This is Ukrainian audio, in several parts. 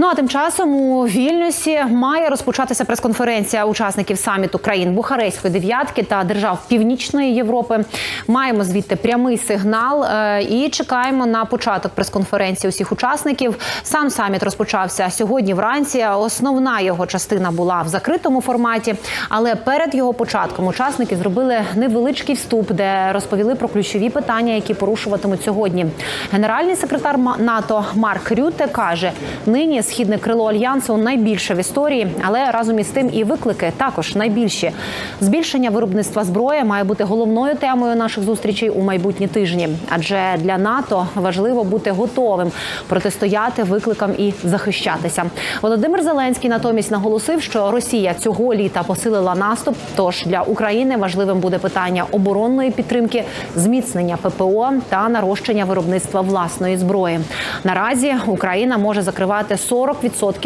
Ну а тим часом у Вільнюсі має розпочатися прес-конференція учасників саміту країн Бухарестської дев'ятки та держав Північної Європи. Маємо звідти прямий сигнал е, і чекаємо на початок прес-конференції усіх учасників. Сам саміт розпочався сьогодні вранці. Основна його частина була в закритому форматі, але перед його початком учасники зробили невеличкий вступ, де розповіли про ключові питання, які порушуватимуть сьогодні. Генеральний секретар НАТО Марк Рюте каже: нині східне крило альянсу найбільше в історії, але разом із тим і виклики також найбільші. Збільшення виробництва зброї має бути головною темою наших зустрічей у майбутні тижні, адже для НАТО важливо бути готовим протистояти викликам і захищатися. Володимир Зеленський натомість наголосив, що Росія цього літа посилила наступ. Тож для України важливим буде питання оборонної підтримки, зміцнення ППО та нарощення виробництва власної зброї. Наразі Україна може закривати 40%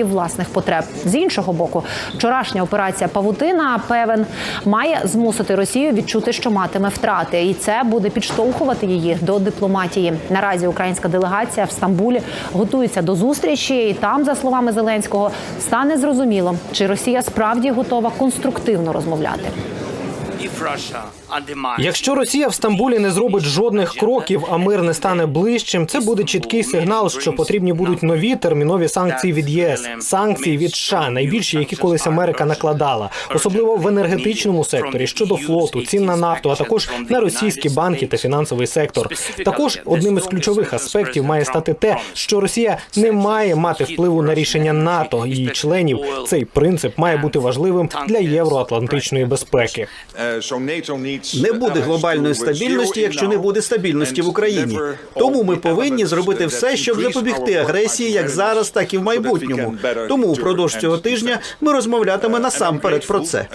власних потреб. З іншого боку, вчорашня операція Павутина певен має змусити Росію відчути, що матиме втрати, і це буде підштовхувати її до дипломатії. Наразі українська делегація в Стамбулі готується до зустрічі, і там, за словами Зеленського, стане зрозуміло, чи Росія справді готова конструктивно розмовляти. Якщо Росія в Стамбулі не зробить жодних кроків, а мир не стане ближчим, це буде чіткий сигнал, що потрібні будуть нові термінові санкції від ЄС, санкції від США, найбільші, які колись Америка накладала, особливо в енергетичному секторі щодо флоту, цін на нафту, а також на російські банки та фінансовий сектор. Також одним із ключових аспектів має стати те, що Росія не має мати впливу на рішення НАТО і її членів. Цей принцип має бути важливим для євроатлантичної безпеки. Не буде глобальної стабільності, якщо не буде стабільності в Україні. Тому ми повинні зробити все, щоб запобігти агресії, як зараз, так і в майбутньому. Тому впродовж цього тижня ми розмовлятиме насамперед про це.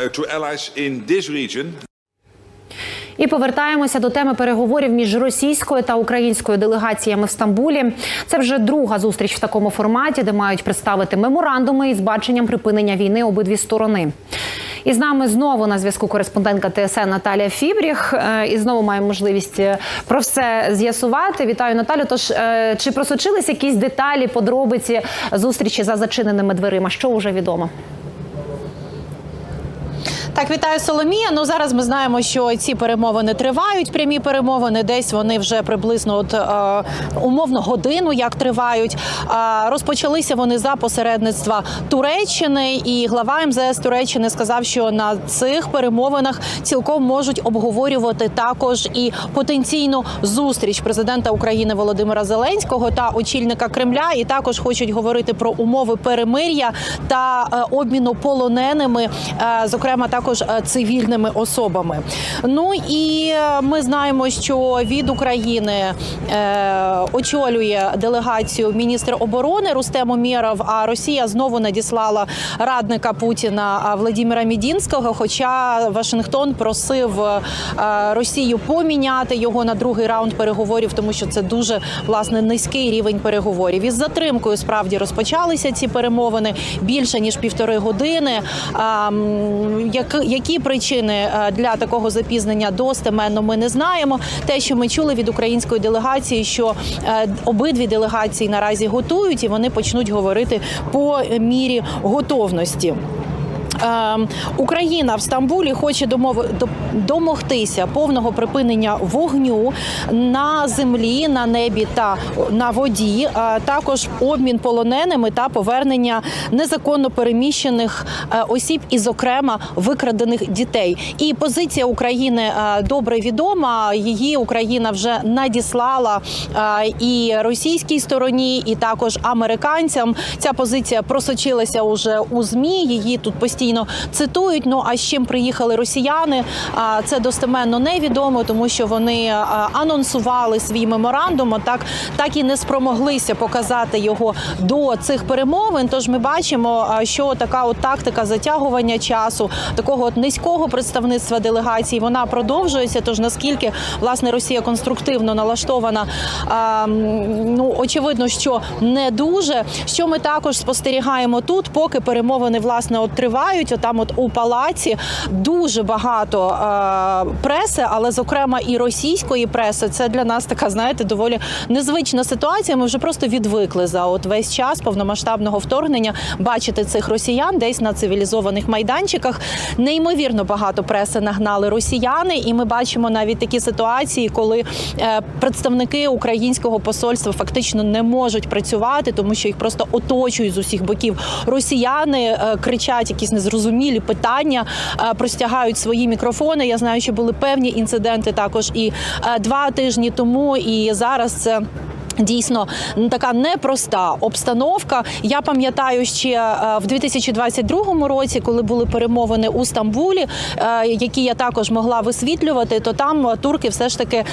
І повертаємося до теми переговорів між російською та українською делегаціями в Стамбулі. Це вже друга зустріч в такому форматі, де мають представити меморандуми із баченням припинення війни обидві сторони. І з нами знову на зв'язку кореспондентка ТСН Наталія Фібріх. Е, І знову маємо можливість е, про все з'ясувати. Вітаю Наталю. Тож е, чи просочились якісь деталі, подробиці зустрічі за зачиненими дверима? Що вже відомо? Так, вітаю Соломія. Ну зараз ми знаємо, що ці перемовини тривають. Прямі перемовини десь вони вже приблизно от е, умовно годину як тривають. Е, розпочалися вони за посередництва Туреччини, і глава МЗС Туреччини сказав, що на цих перемовинах цілком можуть обговорювати також і потенційну зустріч президента України Володимира Зеленського та очільника Кремля. І також хочуть говорити про умови перемир'я та е, обміну полоненими, е, зокрема також е, цивільними особами. Ну і е, ми знаємо, що від України е, очолює делегацію міністр оборони Рустем Умєров, а Росія знову надіслала радника Путіна а, Владіміра Мідінського. Хоча Вашингтон просив Росію поміняти його на другий раунд переговорів, тому що це дуже власне низький рівень переговорів. Із затримкою справді розпочалися ці перемовини більше ніж півтори години. Як, які причини е, для такого запізнення достеменно ми не знаємо. Те, що ми чули від української делегації, що е, обидві делегації наразі готують і вони почнуть говорити по мірі готовності. Е, Україна в Стамбулі хоче домогтися повного припинення вогню на землі, на небі та на воді. а також обмін полоненими та повернення незаконно переміщених е, осіб, і, зокрема, викрадених дітей. І позиція України е, добре відома. Її Україна вже надіслала е, і російській стороні, і також американцям. Ця позиція просочилася уже у змі. Її тут постійно цитують. Ну а з чим приїхали росіяни? Це достеменно невідомо, тому що вони анонсували свій меморандум. Так так і не спромоглися показати його до цих перемовин. Тож ми бачимо, що така от тактика затягування часу, такого от низького представництва делегацій, вона продовжується. Тож наскільки власне Росія конструктивно налаштована, ну очевидно, що не дуже. Що ми також спостерігаємо тут, поки перемовини власне от тривають. Тривають. Отам, от у палаці, дуже багато е, преси, але зокрема і російської преси. Це для нас така, знаєте, доволі незвична ситуація. Ми вже просто відвикли за от весь час повномасштабного вторгнення бачити цих росіян десь на цивілізованих майданчиках. Неймовірно багато преси нагнали росіяни, і ми бачимо навіть такі ситуації, коли е, представники українського посольства фактично не можуть працювати, тому що їх просто оточують з усіх боків. Росіяни е, кричать якісь незрозумілі питання, е, простягають свої мікрофони. Я знаю, що були певні інциденти також і е, два тижні тому, і зараз це. Дійсно така непроста обстановка. Я пам'ятаю ще е, в 2022 році, коли були перемовини у Стамбулі, е, які я також могла висвітлювати, то там турки все ж таки е,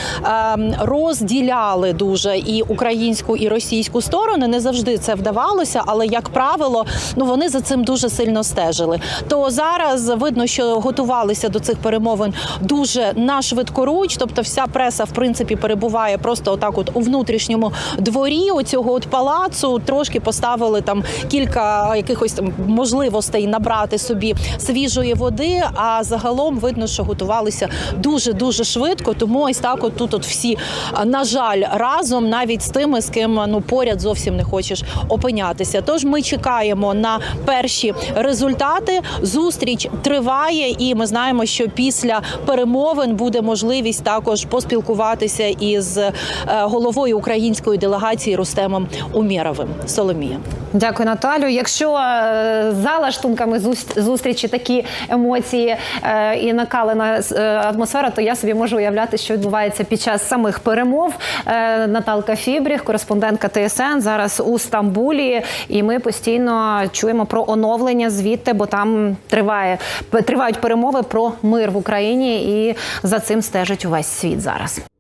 розділяли дуже і українську, і російську сторони. Не завжди це вдавалося, але як правило, ну вони за цим дуже сильно стежили. То зараз видно, що готувалися до цих перемовин дуже на швидкоруч, тобто вся преса в принципі перебуває просто отак, от у внутрішньому дворі оцього от палацу. Трошки поставили там кілька якихось там можливостей набрати собі свіжої води. А загалом видно, що готувалися дуже дуже швидко. Тому ось так, от тут от всі на жаль разом, навіть з тими, з ким ну поряд зовсім не хочеш опинятися. Тож ми чекаємо на перші результати. Зустріч триває, і ми знаємо, що після перемовин буде можливість також поспілкуватися із е, головою української делегації Рустемом Умєровим. Соломія. Дякую, Наталю. Якщо е, за лаштунками зустрічі такі емоції е, і накалена е, атмосфера, то я собі можу уявляти, що відбувається під час самих перемов. Наталка Фібріх, кореспондентка ТСН, зараз у Стамбулі, і ми постійно чуємо про оновлення звідти, бо там триває тривають перемови про мир в Україні, і за цим стежить увесь світ зараз.